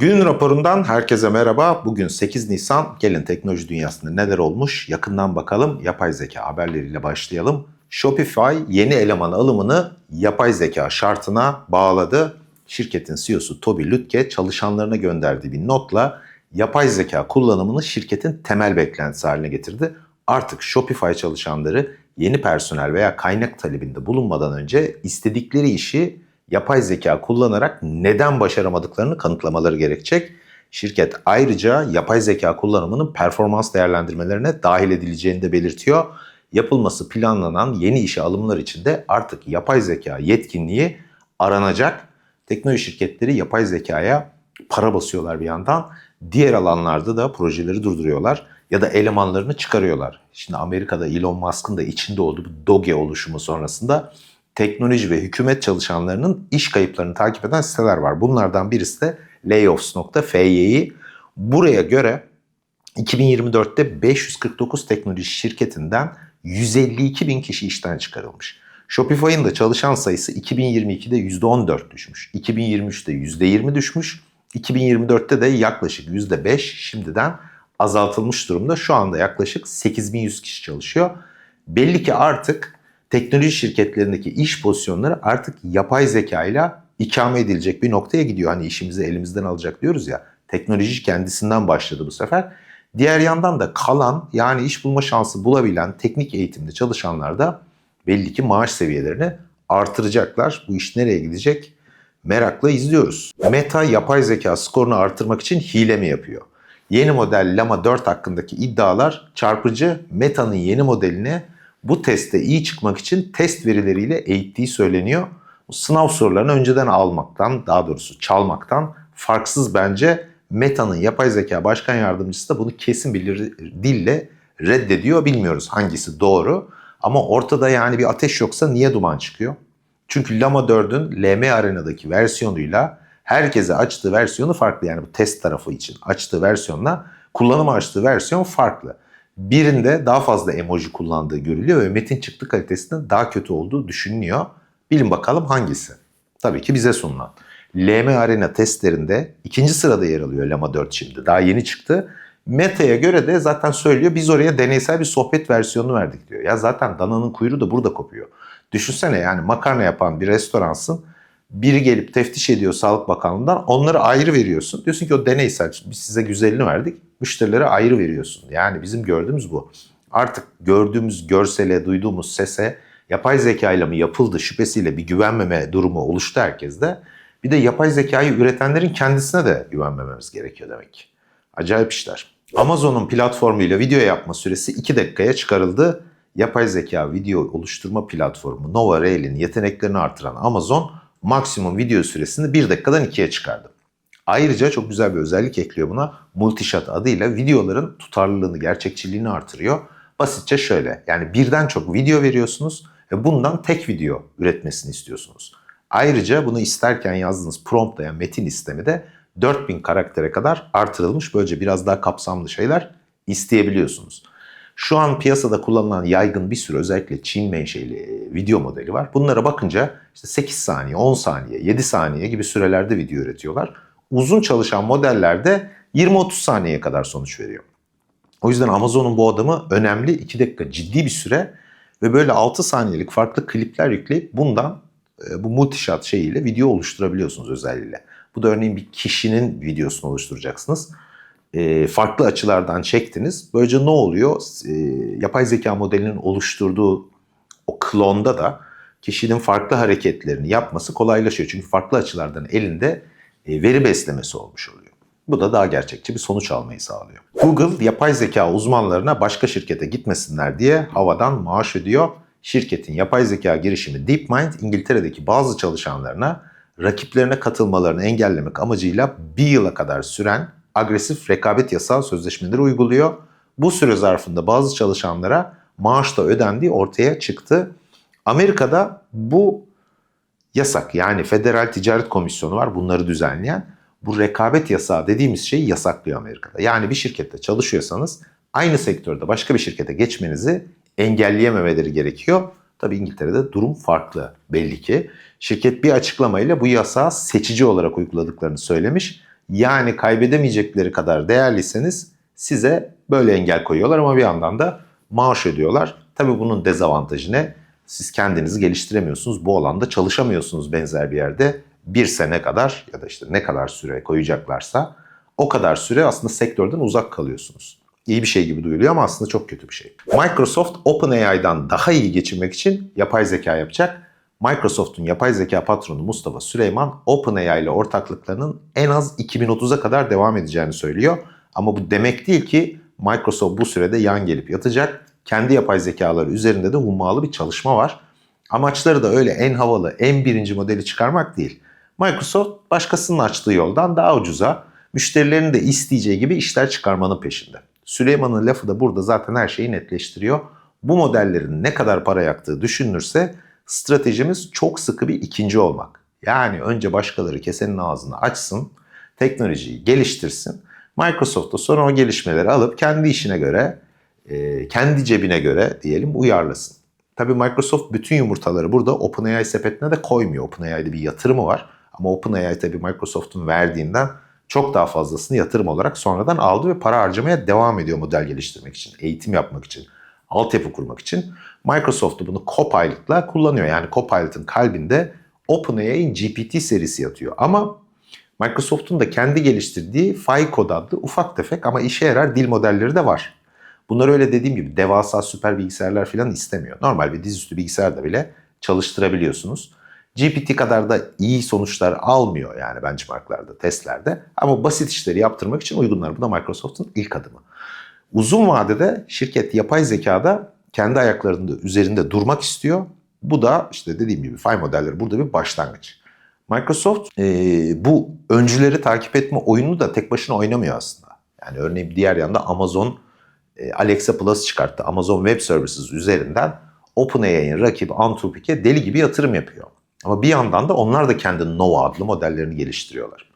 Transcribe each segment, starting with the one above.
Gün raporundan herkese merhaba. Bugün 8 Nisan. Gelin teknoloji dünyasında neler olmuş yakından bakalım. Yapay zeka haberleriyle başlayalım. Shopify yeni eleman alımını yapay zeka şartına bağladı. Şirketin CEO'su Toby Lütke çalışanlarına gönderdiği bir notla yapay zeka kullanımını şirketin temel beklentisi haline getirdi. Artık Shopify çalışanları yeni personel veya kaynak talebinde bulunmadan önce istedikleri işi yapay zeka kullanarak neden başaramadıklarını kanıtlamaları gerekecek. Şirket ayrıca yapay zeka kullanımının performans değerlendirmelerine dahil edileceğini de belirtiyor. Yapılması planlanan yeni işe alımlar için de artık yapay zeka yetkinliği aranacak. Teknoloji şirketleri yapay zekaya para basıyorlar bir yandan. Diğer alanlarda da projeleri durduruyorlar ya da elemanlarını çıkarıyorlar. Şimdi Amerika'da Elon Musk'ın da içinde olduğu bu Doge oluşumu sonrasında teknoloji ve hükümet çalışanlarının iş kayıplarını takip eden siteler var. Bunlardan birisi de layoffs.fy'yi. Buraya göre 2024'te 549 teknoloji şirketinden 152 bin kişi işten çıkarılmış. Shopify'ın da çalışan sayısı 2022'de %14 düşmüş. 2023'te %20 düşmüş. 2024'te de yaklaşık %5 şimdiden azaltılmış durumda. Şu anda yaklaşık 8100 kişi çalışıyor. Belli ki artık teknoloji şirketlerindeki iş pozisyonları artık yapay zeka ile ikame edilecek bir noktaya gidiyor. Hani işimizi elimizden alacak diyoruz ya. Teknoloji kendisinden başladı bu sefer. Diğer yandan da kalan yani iş bulma şansı bulabilen teknik eğitimde çalışanlar da belli ki maaş seviyelerini artıracaklar. Bu iş nereye gidecek? Merakla izliyoruz. Meta yapay zeka skorunu artırmak için hile mi yapıyor? Yeni model Llama 4 hakkındaki iddialar çarpıcı. Meta'nın yeni modeline bu testte iyi çıkmak için test verileriyle eğittiği söyleniyor. Sınav sorularını önceden almaktan, daha doğrusu çalmaktan farksız bence Meta'nın yapay zeka başkan yardımcısı da bunu kesin bir dille reddediyor. Bilmiyoruz hangisi doğru. Ama ortada yani bir ateş yoksa niye duman çıkıyor? Çünkü Llama 4'ün LM Arena'daki versiyonuyla herkese açtığı versiyonu farklı. Yani bu test tarafı için açtığı versiyonla kullanıma açtığı versiyon farklı. Birinde daha fazla emoji kullandığı görülüyor ve metin çıktı kalitesinin daha kötü olduğu düşünülüyor. Bilin bakalım hangisi? Tabii ki bize sunulan. LM Arena testlerinde ikinci sırada yer alıyor Lama 4 şimdi. Daha yeni çıktı. Meta'ya göre de zaten söylüyor biz oraya deneysel bir sohbet versiyonu verdik diyor. Ya zaten dananın kuyruğu da burada kopuyor. Düşünsene yani makarna yapan bir restoransın. Biri gelip teftiş ediyor Sağlık Bakanlığı'ndan. Onları ayrı veriyorsun. Diyorsun ki o deneysel. Biz size güzelini verdik. Müşterilere ayrı veriyorsun. Yani bizim gördüğümüz bu. Artık gördüğümüz görsele, duyduğumuz sese yapay zeka ile mi yapıldı şüphesiyle bir güvenmeme durumu oluştu herkeste. Bir de yapay zekayı üretenlerin kendisine de güvenmememiz gerekiyor demek ki. Acayip işler. Amazon'un platformuyla video yapma süresi 2 dakikaya çıkarıldı. Yapay zeka video oluşturma platformu Nova Rail'in yeteneklerini artıran Amazon maksimum video süresini 1 dakikadan 2'ye çıkardı. Ayrıca çok güzel bir özellik ekliyor buna. Multishot adıyla videoların tutarlılığını, gerçekçiliğini artırıyor. Basitçe şöyle yani birden çok video veriyorsunuz ve bundan tek video üretmesini istiyorsunuz. Ayrıca bunu isterken yazdığınız promptla yani metin istemi de 4000 karaktere kadar artırılmış. Böylece biraz daha kapsamlı şeyler isteyebiliyorsunuz. Şu an piyasada kullanılan yaygın bir sürü özellikle Çin menşeli video modeli var. Bunlara bakınca işte 8 saniye, 10 saniye, 7 saniye gibi sürelerde video üretiyorlar. Uzun çalışan modellerde 20-30 saniyeye kadar sonuç veriyor. O yüzden Amazon'un bu adımı önemli. 2 dakika ciddi bir süre ve böyle 6 saniyelik farklı klipler yükleyip bundan bu multishot şeyiyle video oluşturabiliyorsunuz özelliğiyle. Bu da örneğin bir kişinin videosunu oluşturacaksınız. E, farklı açılardan çektiniz. Böylece ne oluyor? E, yapay zeka modelinin oluşturduğu o klonda da kişinin farklı hareketlerini yapması kolaylaşıyor. Çünkü farklı açılardan elinde e, veri beslemesi olmuş oluyor. Bu da daha gerçekçi bir sonuç almayı sağlıyor. Google yapay zeka uzmanlarına başka şirkete gitmesinler diye havadan maaş ödüyor. Şirketin yapay zeka girişimi DeepMind İngiltere'deki bazı çalışanlarına rakiplerine katılmalarını engellemek amacıyla bir yıla kadar süren agresif rekabet yasal sözleşmeleri uyguluyor. Bu süre zarfında bazı çalışanlara maaş da ödendiği ortaya çıktı. Amerika'da bu yasak yani Federal Ticaret Komisyonu var bunları düzenleyen. Bu rekabet yasağı dediğimiz şeyi yasaklıyor Amerika'da. Yani bir şirkette çalışıyorsanız aynı sektörde başka bir şirkete geçmenizi engelleyememeleri gerekiyor. Tabi İngiltere'de durum farklı belli ki. Şirket bir açıklamayla bu yasağı seçici olarak uyguladıklarını söylemiş. Yani kaybedemeyecekleri kadar değerliyseniz size böyle engel koyuyorlar ama bir yandan da maaş ödüyorlar. Tabii bunun dezavantajı ne? Siz kendinizi geliştiremiyorsunuz. Bu alanda çalışamıyorsunuz benzer bir yerde. Bir sene kadar ya da işte ne kadar süre koyacaklarsa o kadar süre aslında sektörden uzak kalıyorsunuz. İyi bir şey gibi duyuluyor ama aslında çok kötü bir şey. Microsoft OpenAI'dan daha iyi geçinmek için yapay zeka yapacak. Microsoft'un yapay zeka patronu Mustafa Süleyman OpenAI ile ortaklıklarının en az 2030'a kadar devam edeceğini söylüyor. Ama bu demek değil ki Microsoft bu sürede yan gelip yatacak. Kendi yapay zekaları üzerinde de hummalı bir çalışma var. Amaçları da öyle en havalı, en birinci modeli çıkarmak değil. Microsoft başkasının açtığı yoldan daha ucuza, müşterilerin de isteyeceği gibi işler çıkarmanın peşinde. Süleyman'ın lafı da burada zaten her şeyi netleştiriyor. Bu modellerin ne kadar para yaktığı düşünülürse stratejimiz çok sıkı bir ikinci olmak. Yani önce başkaları kesenin ağzını açsın, teknolojiyi geliştirsin. Microsoft da sonra o gelişmeleri alıp kendi işine göre, e, kendi cebine göre diyelim uyarlasın. Tabii Microsoft bütün yumurtaları burada OpenAI sepetine de koymuyor. OpenAI'de bir yatırımı var. Ama OpenAI tabii Microsoft'un verdiğinden çok daha fazlasını yatırım olarak sonradan aldı ve para harcamaya devam ediyor model geliştirmek için, eğitim yapmak için, altyapı kurmak için. Microsoft da bunu Copilot'la kullanıyor. Yani Copilot'ın kalbinde OpenAI'nin GPT serisi yatıyor. Ama Microsoft'un da kendi geliştirdiği FiCode adlı ufak tefek ama işe yarar dil modelleri de var. Bunlar öyle dediğim gibi devasa süper bilgisayarlar falan istemiyor. Normal bir dizüstü bilgisayarda bile çalıştırabiliyorsunuz. GPT kadar da iyi sonuçlar almıyor yani benchmarklarda, testlerde. Ama basit işleri yaptırmak için uygunlar. Bu da Microsoft'un ilk adımı. Uzun vadede şirket yapay zekada kendi ayaklarında üzerinde durmak istiyor. Bu da işte dediğim gibi fay modelleri burada bir başlangıç. Microsoft e, bu öncüleri takip etme oyunu da tek başına oynamıyor aslında. Yani örneğin diğer yanda Amazon Alexa Plus çıkarttı. Amazon Web Services üzerinden OpenAI'nin rakibi Anthropic'e deli gibi yatırım yapıyor. Ama bir yandan da onlar da kendi Nova adlı modellerini geliştiriyorlar.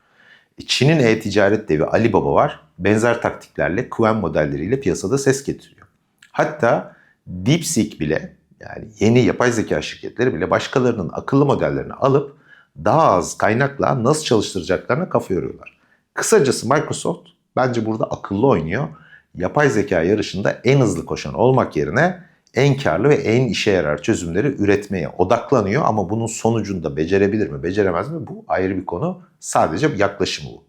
E, Çin'in e-ticaret devi Alibaba var. Benzer taktiklerle Qwen modelleriyle piyasada ses getiriyor. Hatta DeepSeek bile yani yeni yapay zeka şirketleri bile başkalarının akıllı modellerini alıp daha az kaynakla nasıl çalıştıracaklarına kafa yoruyorlar. Kısacası Microsoft bence burada akıllı oynuyor. Yapay zeka yarışında en hızlı koşan olmak yerine en karlı ve en işe yarar çözümleri üretmeye odaklanıyor ama bunun sonucunda becerebilir mi, beceremez mi bu ayrı bir konu. Sadece yaklaşımı bu.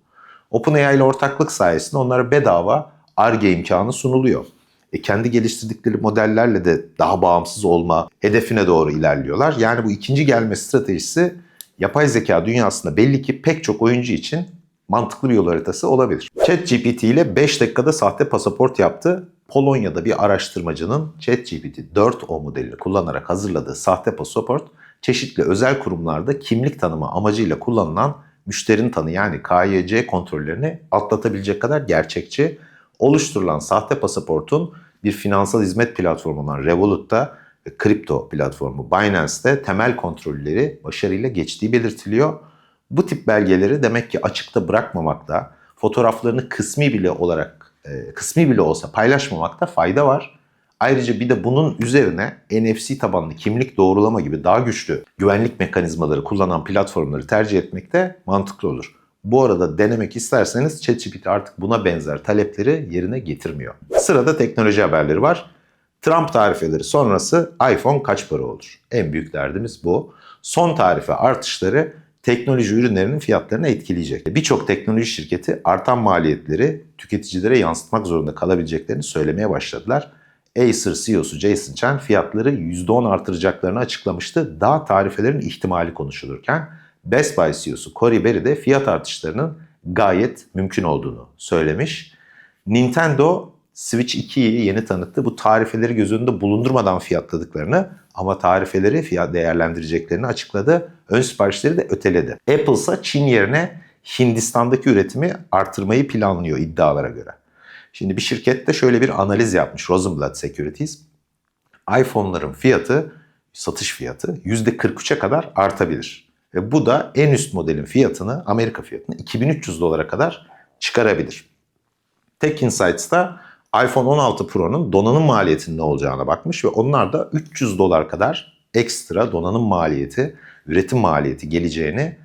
OpenAI ile ortaklık sayesinde onlara bedava ARGE imkanı sunuluyor. E kendi geliştirdikleri modellerle de daha bağımsız olma hedefine doğru ilerliyorlar. Yani bu ikinci gelme stratejisi yapay zeka dünyasında belli ki pek çok oyuncu için mantıklı bir yol haritası olabilir. ChatGPT ile 5 dakikada sahte pasaport yaptı. Polonya'da bir araştırmacının ChatGPT 4o modelini kullanarak hazırladığı sahte pasaport çeşitli özel kurumlarda kimlik tanıma amacıyla kullanılan müşterinin tanı yani KYC kontrollerini atlatabilecek kadar gerçekçi. Oluşturulan sahte pasaportun bir finansal hizmet platformu olan Revolut'ta ve kripto platformu Binance'te temel kontrolleri başarıyla geçtiği belirtiliyor. Bu tip belgeleri demek ki açıkta bırakmamakta, fotoğraflarını kısmi bile olarak e, kısmi bile olsa paylaşmamakta fayda var. Ayrıca bir de bunun üzerine NFC tabanlı kimlik doğrulama gibi daha güçlü güvenlik mekanizmaları kullanan platformları tercih etmek de mantıklı olur. Bu arada denemek isterseniz ChatGPT artık buna benzer talepleri yerine getirmiyor. Sırada teknoloji haberleri var. Trump tarifeleri sonrası iPhone kaç para olur? En büyük derdimiz bu. Son tarife artışları teknoloji ürünlerinin fiyatlarını etkileyecek. Birçok teknoloji şirketi artan maliyetleri tüketicilere yansıtmak zorunda kalabileceklerini söylemeye başladılar. Acer CEO'su Jason Chen fiyatları %10 artıracaklarını açıklamıştı. Daha tarifelerin ihtimali konuşulurken Best Buy CEO'su Cory Berry de fiyat artışlarının gayet mümkün olduğunu söylemiş. Nintendo Switch 2'yi yeni tanıttı. Bu tarifeleri göz önünde bulundurmadan fiyatladıklarını ama tarifeleri fiyat değerlendireceklerini açıkladı. Ön siparişleri de öteledi. Apple ise Çin yerine Hindistan'daki üretimi artırmayı planlıyor iddialara göre. Şimdi bir şirket de şöyle bir analiz yapmış Rosenblatt Securities. iPhone'ların fiyatı, satış fiyatı %43'e kadar artabilir. Ve bu da en üst modelin fiyatını, Amerika fiyatını 2300 dolara kadar çıkarabilir. Tech Insights da iPhone 16 Pro'nun donanım maliyetinin ne olacağına bakmış ve onlar da 300 dolar kadar ekstra donanım maliyeti, üretim maliyeti geleceğini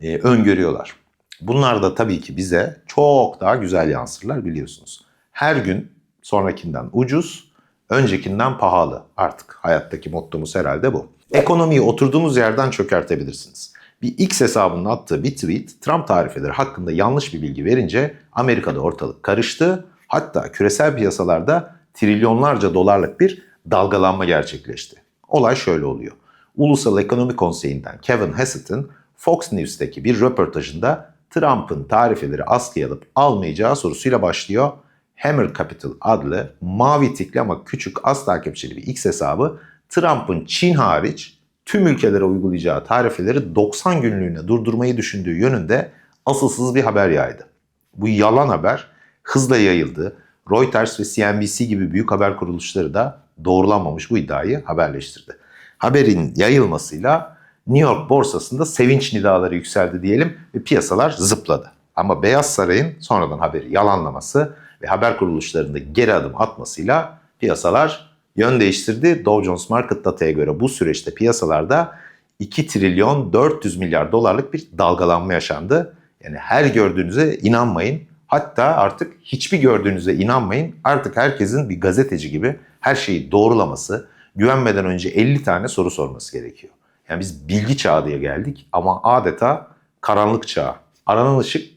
e, öngörüyorlar. Bunlar da tabii ki bize çok daha güzel yansırlar biliyorsunuz. Her gün sonrakinden ucuz, öncekinden pahalı. Artık hayattaki mottomuz herhalde bu. Ekonomiyi oturduğunuz yerden çökertebilirsiniz. Bir X hesabının attığı bir tweet Trump tarifeleri hakkında yanlış bir bilgi verince Amerika'da ortalık karıştı. Hatta küresel piyasalarda trilyonlarca dolarlık bir dalgalanma gerçekleşti. Olay şöyle oluyor. Ulusal Ekonomi Konseyi'nden Kevin Hassett'in Fox News'teki bir röportajında Trump'ın tarifeleri askıya alıp almayacağı sorusuyla başlıyor. Hammer Capital adlı mavi tikli ama küçük az takipçili bir X hesabı Trump'ın Çin hariç tüm ülkelere uygulayacağı tarifeleri 90 günlüğüne durdurmayı düşündüğü yönünde asılsız bir haber yaydı. Bu yalan haber hızla yayıldı. Reuters ve CNBC gibi büyük haber kuruluşları da doğrulanmamış bu iddiayı haberleştirdi. Haberin yayılmasıyla New York borsasında sevinç nidaları yükseldi diyelim ve piyasalar zıpladı. Ama Beyaz Saray'ın sonradan haberi yalanlaması ve haber kuruluşlarında geri adım atmasıyla piyasalar yön değiştirdi. Dow Jones Market Data'ya göre bu süreçte piyasalarda 2 trilyon 400 milyar dolarlık bir dalgalanma yaşandı. Yani her gördüğünüze inanmayın. Hatta artık hiçbir gördüğünüze inanmayın. Artık herkesin bir gazeteci gibi her şeyi doğrulaması, güvenmeden önce 50 tane soru sorması gerekiyor. Yani biz bilgi çağı diye geldik ama adeta karanlık çağı. Aranan ışık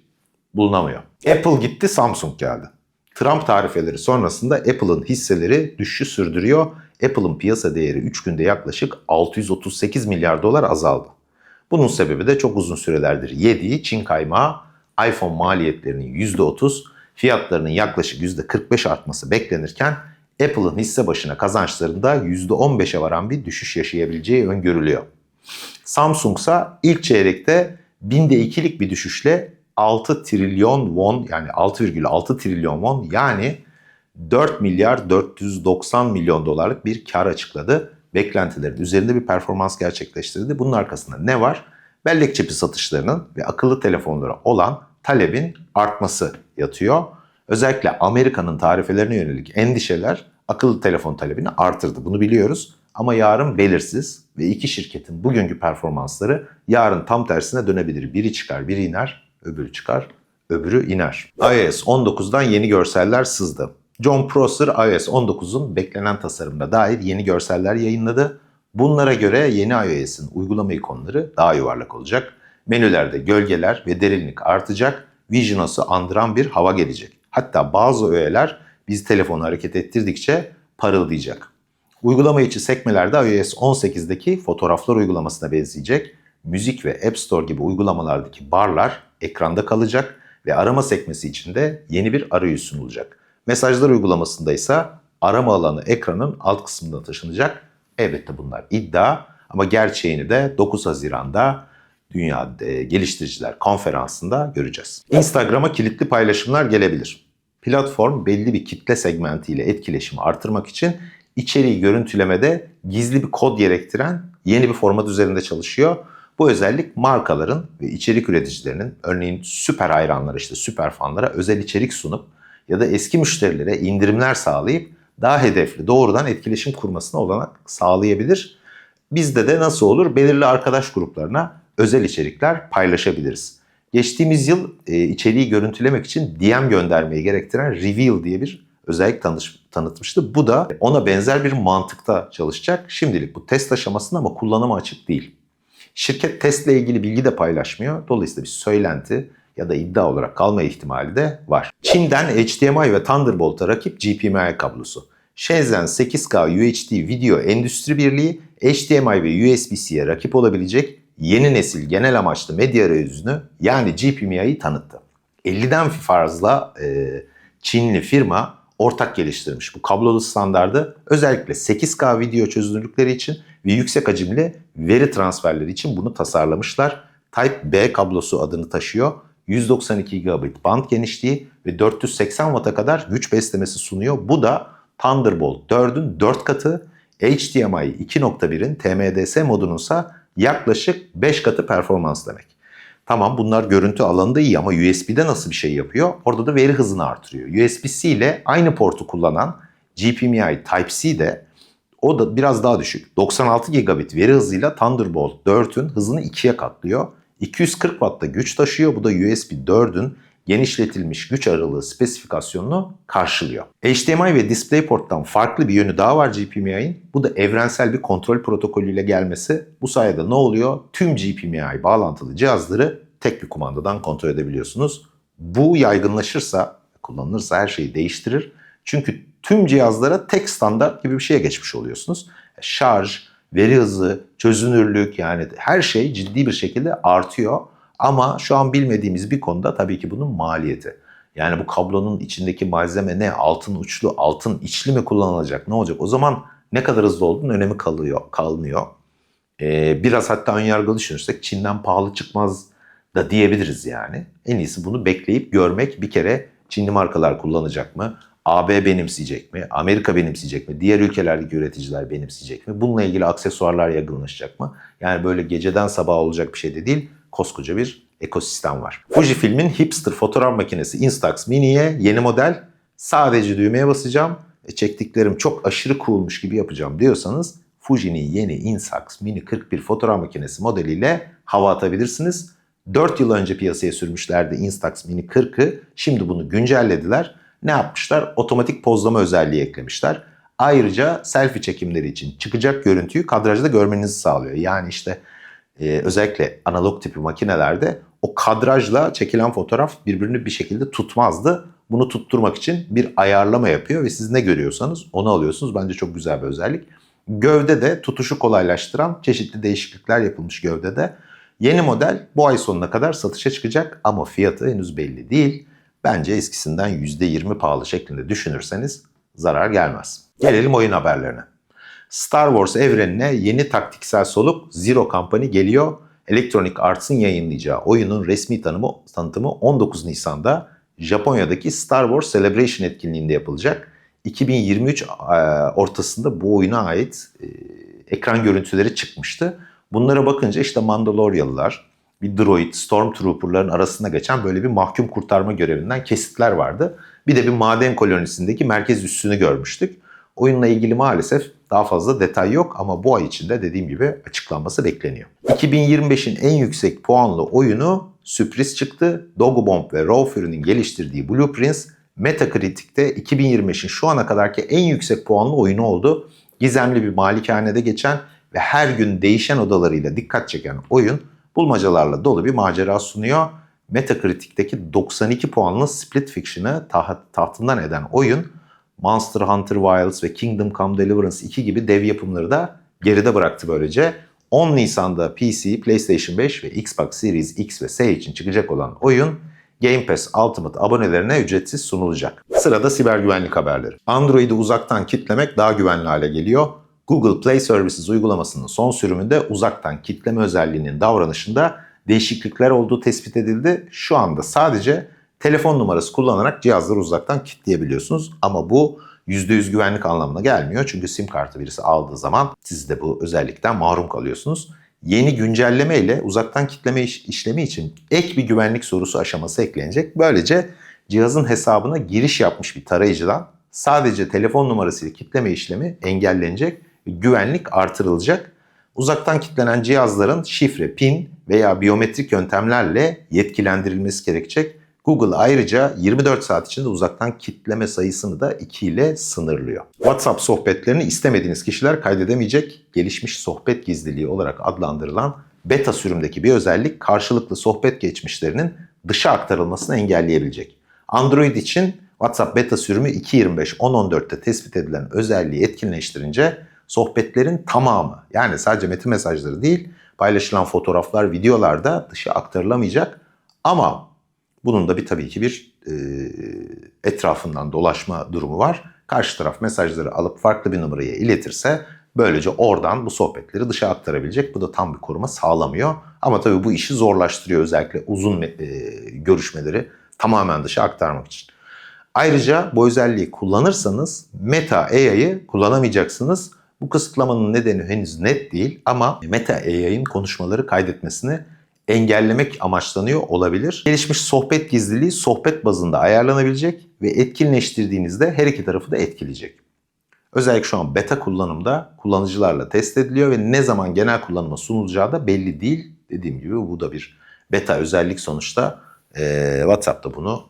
bulunamıyor. Apple gitti, Samsung geldi. Trump tarifeleri sonrasında Apple'ın hisseleri düşüşü sürdürüyor. Apple'ın piyasa değeri 3 günde yaklaşık 638 milyar dolar azaldı. Bunun sebebi de çok uzun sürelerdir yediği Çin kaymağı iPhone maliyetlerinin %30, fiyatlarının yaklaşık %45 artması beklenirken Apple'ın hisse başına kazançlarında %15'e varan bir düşüş yaşayabileceği öngörülüyor. Samsung ise ilk çeyrekte binde ikilik bir düşüşle 6 trilyon won yani 6,6 trilyon won yani 4 milyar 490 milyon dolarlık bir kar açıkladı. Beklentilerin üzerinde bir performans gerçekleştirdi. Bunun arkasında ne var? Bellek çipi satışlarının ve akıllı telefonlara olan talebin artması yatıyor. Özellikle Amerika'nın tarifelerine yönelik endişeler akıllı telefon talebini artırdı. Bunu biliyoruz. Ama yarın belirsiz ve iki şirketin bugünkü performansları yarın tam tersine dönebilir. Biri çıkar, biri iner, öbürü çıkar, öbürü iner. iOS 19'dan yeni görseller sızdı. John Prosser iOS 19'un beklenen tasarımına dair yeni görseller yayınladı. Bunlara göre yeni iOS'in uygulama ikonları daha yuvarlak olacak. Menülerde gölgeler ve derinlik artacak. Vision OS'u andıran bir hava gelecek. Hatta bazı öğeler biz telefonu hareket ettirdikçe parıldayacak. Uygulama içi sekmelerde iOS 18'deki fotoğraflar uygulamasına benzeyecek. Müzik ve App Store gibi uygulamalardaki barlar ekranda kalacak ve arama sekmesi içinde yeni bir arayüz sunulacak. Mesajlar uygulamasında ise arama alanı ekranın alt kısmında taşınacak. Elbette bunlar iddia ama gerçeğini de 9 Haziran'da Dünya Geliştiriciler Konferansı'nda göreceğiz. Instagram'a kilitli paylaşımlar gelebilir. Platform belli bir kitle segmentiyle etkileşimi artırmak için içeriği görüntülemede gizli bir kod gerektiren yeni bir format üzerinde çalışıyor. Bu özellik markaların ve içerik üreticilerinin örneğin süper hayranlara işte süper fanlara özel içerik sunup ya da eski müşterilere indirimler sağlayıp daha hedefli doğrudan etkileşim kurmasına olanak sağlayabilir. Bizde de nasıl olur? Belirli arkadaş gruplarına özel içerikler paylaşabiliriz. Geçtiğimiz yıl e, içeriği görüntülemek için DM göndermeyi gerektiren Reveal diye bir özellik tanış, tanıtmıştı. Bu da ona benzer bir mantıkta çalışacak. Şimdilik bu test aşamasında ama kullanıma açık değil. Şirket testle ilgili bilgi de paylaşmıyor. Dolayısıyla bir söylenti ya da iddia olarak kalma ihtimali de var. Çin'den HDMI ve Thunderbolt'a rakip GPMI kablosu. Shenzhen 8K UHD Video Endüstri Birliği HDMI ve USB-C'ye rakip olabilecek yeni nesil genel amaçlı medya arayüzünü yani GPMI'yi tanıttı. 50'den fazla e, Çinli firma ortak geliştirmiş bu kablolu standardı özellikle 8K video çözünürlükleri için ve yüksek hacimli veri transferleri için bunu tasarlamışlar. Type B kablosu adını taşıyor. 192 GB band genişliği ve 480 Watt'a kadar güç beslemesi sunuyor. Bu da Thunderbolt 4'ün 4 katı, HDMI 2.1'in TMDS modununsa yaklaşık 5 katı performans demek. Tamam bunlar görüntü alanında iyi ama USB'de nasıl bir şey yapıyor? Orada da veri hızını artırıyor. USB-C ile aynı portu kullanan GPMI Type-C de o da biraz daha düşük. 96 gigabit veri hızıyla Thunderbolt 4'ün hızını ikiye katlıyor. 240 Watt'ta güç taşıyor. Bu da USB 4'ün genişletilmiş güç aralığı spesifikasyonunu karşılıyor. HDMI ve DisplayPort'tan farklı bir yönü daha var GPMI'nin. Bu da evrensel bir kontrol protokolüyle gelmesi. Bu sayede ne oluyor? Tüm GPMI bağlantılı cihazları tek bir kumandadan kontrol edebiliyorsunuz. Bu yaygınlaşırsa, kullanılırsa her şeyi değiştirir. Çünkü tüm cihazlara tek standart gibi bir şeye geçmiş oluyorsunuz. Şarj, veri hızı, çözünürlük yani her şey ciddi bir şekilde artıyor. Ama şu an bilmediğimiz bir konuda tabii ki bunun maliyeti. Yani bu kablonun içindeki malzeme ne? Altın uçlu, altın içli mi kullanılacak? Ne olacak? O zaman ne kadar hızlı olduğunun önemi kalıyor, kalmıyor. Ee, biraz hatta önyargılı düşünürsek Çin'den pahalı çıkmaz da diyebiliriz yani. En iyisi bunu bekleyip görmek bir kere Çinli markalar kullanacak mı? AB benimseyecek mi? Amerika benimseyecek mi? Diğer ülkelerdeki üreticiler benimseyecek mi? Bununla ilgili aksesuarlar yaygınlaşacak mı? Yani böyle geceden sabaha olacak bir şey de değil. Koskoca bir ekosistem var. Fujifilm'in hipster fotoğraf makinesi Instax Mini'ye yeni model sadece düğmeye basacağım. E, çektiklerim çok aşırı coolmuş gibi yapacağım diyorsanız Fuji'nin yeni Instax Mini 41 fotoğraf makinesi modeliyle hava atabilirsiniz. 4 yıl önce piyasaya sürmüşlerdi Instax Mini 40'ı. Şimdi bunu güncellediler. Ne yapmışlar? Otomatik pozlama özelliği eklemişler. Ayrıca selfie çekimleri için çıkacak görüntüyü kadrajda görmenizi sağlıyor. Yani işte e, özellikle analog tipi makinelerde o kadrajla çekilen fotoğraf birbirini bir şekilde tutmazdı. Bunu tutturmak için bir ayarlama yapıyor ve siz ne görüyorsanız onu alıyorsunuz. Bence çok güzel bir özellik. Gövde de tutuşu kolaylaştıran çeşitli değişiklikler yapılmış gövdede. Yeni model bu ay sonuna kadar satışa çıkacak ama fiyatı henüz belli değil. Bence eskisinden %20 pahalı şeklinde düşünürseniz zarar gelmez. Gelelim oyun haberlerine. Star Wars evrenine yeni taktiksel soluk Zero Company geliyor. Electronic Arts'ın yayınlayacağı oyunun resmi tanımı, tanıtımı 19 Nisan'da Japonya'daki Star Wars Celebration etkinliğinde yapılacak. 2023 ortasında bu oyuna ait ekran görüntüleri çıkmıştı. Bunlara bakınca işte Mandaloriyalılar, bir droid, Stormtrooper'ların arasında geçen böyle bir mahkum kurtarma görevinden kesitler vardı. Bir de bir maden kolonisindeki merkez üssünü görmüştük. Oyunla ilgili maalesef daha fazla detay yok ama bu ay içinde dediğim gibi açıklanması bekleniyor. 2025'in en yüksek puanlı oyunu sürpriz çıktı. Dogobomb ve Raw Fury'nin geliştirdiği Blueprints Metacritic'te 2025'in şu ana kadarki en yüksek puanlı oyunu oldu. Gizemli bir malikanede geçen ve her gün değişen odalarıyla dikkat çeken oyun bulmacalarla dolu bir macera sunuyor. Metacritic'teki 92 puanlı Split Fiction'ı tahtından eden oyun Monster Hunter Wilds ve Kingdom Come Deliverance 2 gibi dev yapımları da geride bıraktı böylece. 10 Nisan'da PC, PlayStation 5 ve Xbox Series X ve S için çıkacak olan oyun Game Pass Ultimate abonelerine ücretsiz sunulacak. Sırada siber güvenlik haberleri. Android'i uzaktan kitlemek daha güvenli hale geliyor. Google Play Services uygulamasının son sürümünde uzaktan kitleme özelliğinin davranışında değişiklikler olduğu tespit edildi. Şu anda sadece telefon numarası kullanarak cihazları uzaktan kilitleyebiliyorsunuz. Ama bu %100 güvenlik anlamına gelmiyor. Çünkü sim kartı birisi aldığı zaman siz de bu özellikten mahrum kalıyorsunuz. Yeni güncelleme ile uzaktan kitleme iş, işlemi için ek bir güvenlik sorusu aşaması eklenecek. Böylece cihazın hesabına giriş yapmış bir tarayıcıdan sadece telefon numarasıyla kitleme işlemi engellenecek ve güvenlik artırılacak. Uzaktan kilitlenen cihazların şifre, pin veya biyometrik yöntemlerle yetkilendirilmesi gerekecek. Google ayrıca 24 saat içinde uzaktan kitleme sayısını da 2 ile sınırlıyor. WhatsApp sohbetlerini istemediğiniz kişiler kaydedemeyecek. Gelişmiş sohbet gizliliği olarak adlandırılan beta sürümdeki bir özellik karşılıklı sohbet geçmişlerinin dışa aktarılmasını engelleyebilecek. Android için WhatsApp beta sürümü 2.25.10.14'te tespit edilen özelliği etkinleştirince sohbetlerin tamamı yani sadece metin mesajları değil paylaşılan fotoğraflar, videolar da dışa aktarılamayacak. Ama bunun da bir tabii ki bir e, etrafından dolaşma durumu var. Karşı taraf mesajları alıp farklı bir numaraya iletirse böylece oradan bu sohbetleri dışa aktarabilecek. Bu da tam bir koruma sağlamıyor. Ama tabii bu işi zorlaştırıyor özellikle uzun e, görüşmeleri tamamen dışa aktarmak için. Ayrıca bu özelliği kullanırsanız Meta AI'yı kullanamayacaksınız. Bu kısıtlamanın nedeni henüz net değil ama Meta AI'nin konuşmaları kaydetmesini engellemek amaçlanıyor olabilir. Gelişmiş sohbet gizliliği sohbet bazında ayarlanabilecek ve etkinleştirdiğinizde her iki tarafı da etkileyecek. Özellikle şu an beta kullanımda kullanıcılarla test ediliyor ve ne zaman genel kullanıma sunulacağı da belli değil. Dediğim gibi bu da bir Beta özellik sonuçta e, WhatsApp'ta bunu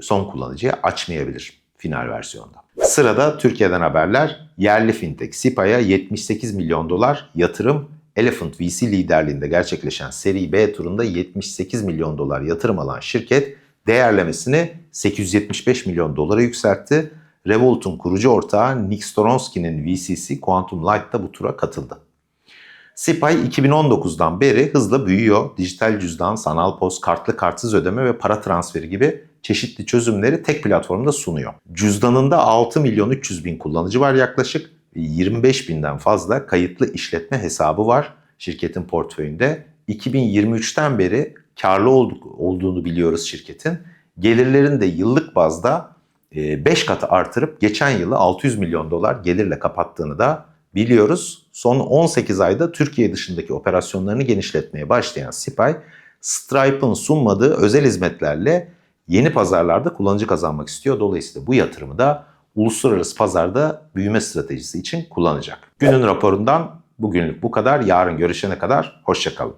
son kullanıcıya açmayabilir final versiyonda. Sırada Türkiye'den haberler. Yerli fintech Sipa'ya 78 milyon dolar yatırım Elephant VC liderliğinde gerçekleşen seri B turunda 78 milyon dolar yatırım alan şirket değerlemesini 875 milyon dolara yükseltti. Revolut'un kurucu ortağı Nick Storonski'nin VC'si Quantum Light da bu tura katıldı. Sipay 2019'dan beri hızla büyüyor. Dijital cüzdan, sanal post, kartlı kartsız ödeme ve para transferi gibi çeşitli çözümleri tek platformda sunuyor. Cüzdanında 6 milyon 300 bin kullanıcı var yaklaşık. 25 binden fazla kayıtlı işletme hesabı var şirketin portföyünde. 2023'ten beri karlı olduk, olduğunu biliyoruz şirketin. Gelirlerini de yıllık bazda 5 katı artırıp geçen yılı 600 milyon dolar gelirle kapattığını da biliyoruz. Son 18 ayda Türkiye dışındaki operasyonlarını genişletmeye başlayan Sipay, Stripe'ın sunmadığı özel hizmetlerle yeni pazarlarda kullanıcı kazanmak istiyor. Dolayısıyla bu yatırımı da uluslararası pazarda büyüme stratejisi için kullanacak. Günün raporundan bugünlük bu kadar. Yarın görüşene kadar hoşçakalın.